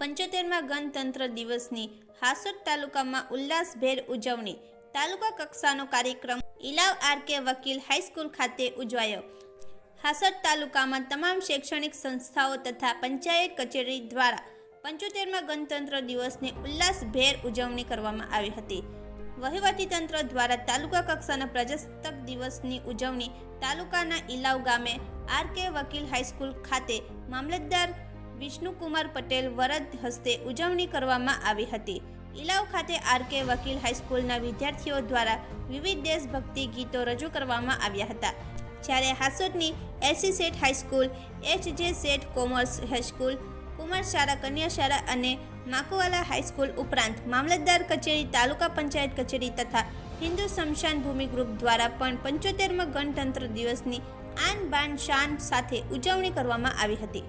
પંચોતેરમાં ગણતંત્ર દિવસની હાસોટ તાલુકામાં ઉલ્લાસભેર ઉજવણી. તાલુકા કક્ષાનો કાર્યક્રમ ઇલાવ આરકે વકીલ હાઈસ્કૂલ ખાતે ઉજવાયો. હાસોટ તાલુકામાં તમામ શૈક્ષણિક સંસ્થાઓ તથા પંચાયત કચેરી દ્વારા પંચોતેરમાં ગણતંત્ર દિવસની ઉલ્લાસભેર ઉજવણી કરવામાં આવી હતી. વહીવટીતંત્ર દ્વારા તાલુકા કક્ષાના પ્રજાસત્તાક દિવસની ઉજવણી તાલુકાના ઇલાવ ગામે આર કે વકીલ હાઈસ્કૂલ ખાતે મામલતદાર વિષ્ણુકુમાર પટેલ વરદ હસ્તે ઉજવણી કરવામાં આવી હતી. ઇલાવ ખાતે આર કે વકીલ હાઈસ્કૂલના વિદ્યાર્થીઓ દ્વારા વિવિધ દેશભક્તિ ગીતો રજૂ કરવામાં આવ્યા હતા. જ્યારે હાસોટની LC Seth high school H J Seth commerce high school, Kumar શાળા, કન્યા શાળા અને માકુવાલા હાઈસ્કૂલ ઉપરાંત મામલતદાર કચેરી, તાલુકા પંચાયત કચેરી તથા હિન્દુ શમશાન ભૂમિ ગ્રુપ દ્વારા પણ પંચોતેરમાં ગણતંત્ર દિવસની આન બાન શાન સાથે ઉજવણી કરવામાં આવી હતી.